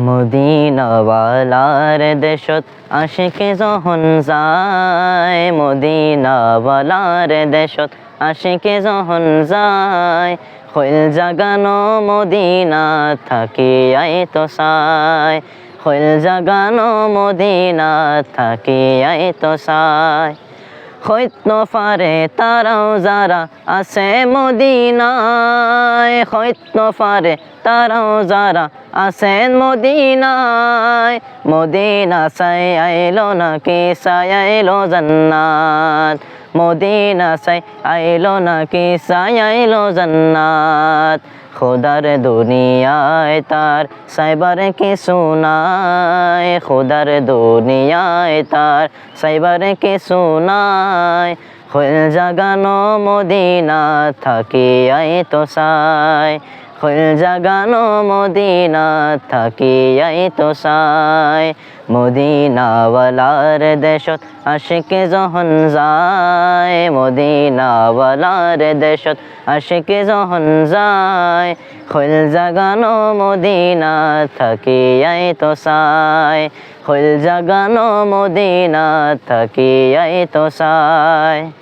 মদিনাওয়ালার দেশত আশিকে যখন যায়। মদিনাওয়ালার দেশত আশিকে যখন যায়। হইল জাগানো মদিনা থাকি আই তো সাই হইল জাগানো মদিনা থাকি আই তো সাই হইত পারে তারাও যারা আছে মদিনায়। হয়তো পারে তারাও যারা আছেন মদিনায়। মদিনা সাই আইলো নাকি সাই আইলো জান্নাত। মদিনা সাই আইলো নাকি সাই আইলো জান্নাত? খোদার দুনিয়ায় তার সাইবার কিছু নাই। খোদার দুনিয়ায় তার সাইবার কিছু নাই। হইল জাগানো মদিনা, থাকি আই তো সাই। হইল জাগানো মদিনা, থাকি আই তো সাই। মদিনাওয়ালার দেশত আশিকে যখন যায়। মদিনাওয়ালার দেশত আশিকে যখন যায়। হইল জাগানো মদিনা, থাকি আই তো সাই। হইল জাগানো মদিনা, থাকি আই তো সাই।